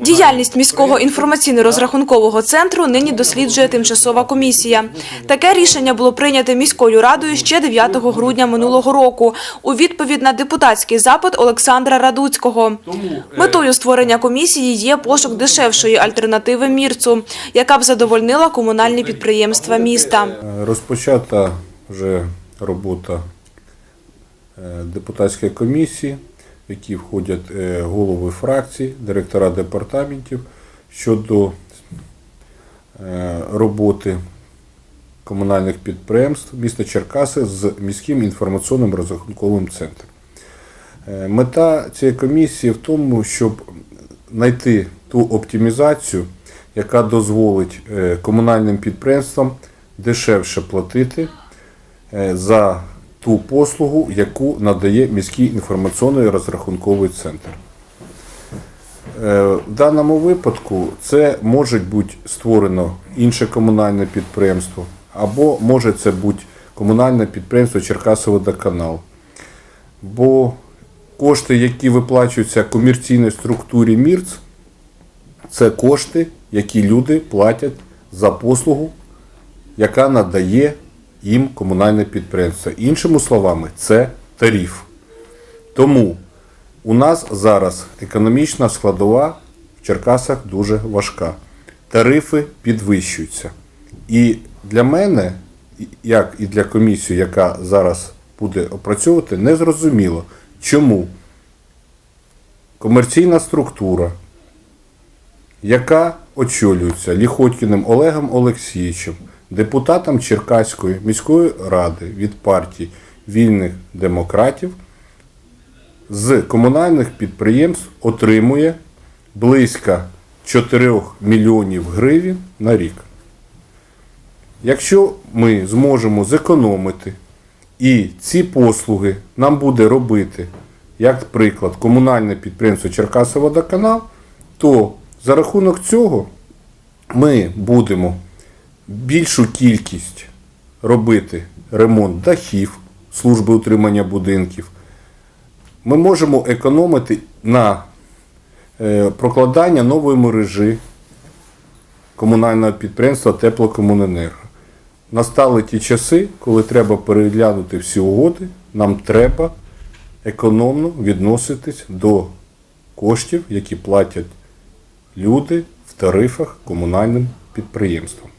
Діяльність міського інформаційно-розрахункового центру нині досліджує тимчасова комісія. Таке рішення було прийнято міською радою ще 9 грудня минулого року у відповідь на депутатський запит Олександра Радуцького. Метою створення комісії є пошук дешевшої альтернативи Мірцу, яка б задовольнила комунальні підприємства міста. Розпочата вже робота е, депутатської комісії, які входять е, голови фракцій, директора департаментів щодо е, роботи комунальних підприємств міста Черкаси з міським інформаційним розрахунковим центром. Е, Мета цієї комісії в тому, щоб знайти ту оптимізацію, яка дозволить комунальним підприємствам дешевше платити за ту послугу, яку надає міський інформаційний розрахунковий центр. Е, В даному випадку це може бути створено інше комунальне підприємство, або може це бути комунальне підприємство Черкасоводоканал. Бо кошти, які виплачуються комерційній структурі МІРЦ, це кошти, які люди платять за послугу, яка надає їм комунальне підприємство. Іншими словами, це тариф. Тому у нас зараз економічна складова в Черкасах дуже важка. Тарифи підвищуються. І для мене, як і для комісії, яка зараз буде опрацьовувати, не зрозуміло, чому комерційна структура, яка очолюється Ліхотькіним Олегом Олексійовичем, депутатом Черкаської міської ради від партії вільних демократів, з комунальних підприємств отримує близько 4 мільйонів гривень на рік. Якщо ми зможемо зекономити і ці послуги нам буде робити, як приклад, комунальне підприємство Черкасоводоканал, то за рахунок цього ми будемо більшу кількість робити ремонт дахів, служби утримання будинків. Ми можемо економити на е, прокладання нової мережі комунального підприємства Теплокомуненерго. Настали ті часи, коли треба переглянути всі угоди, нам треба економно відноситись до коштів, які платять люди в тарифах комунальним підприємствам.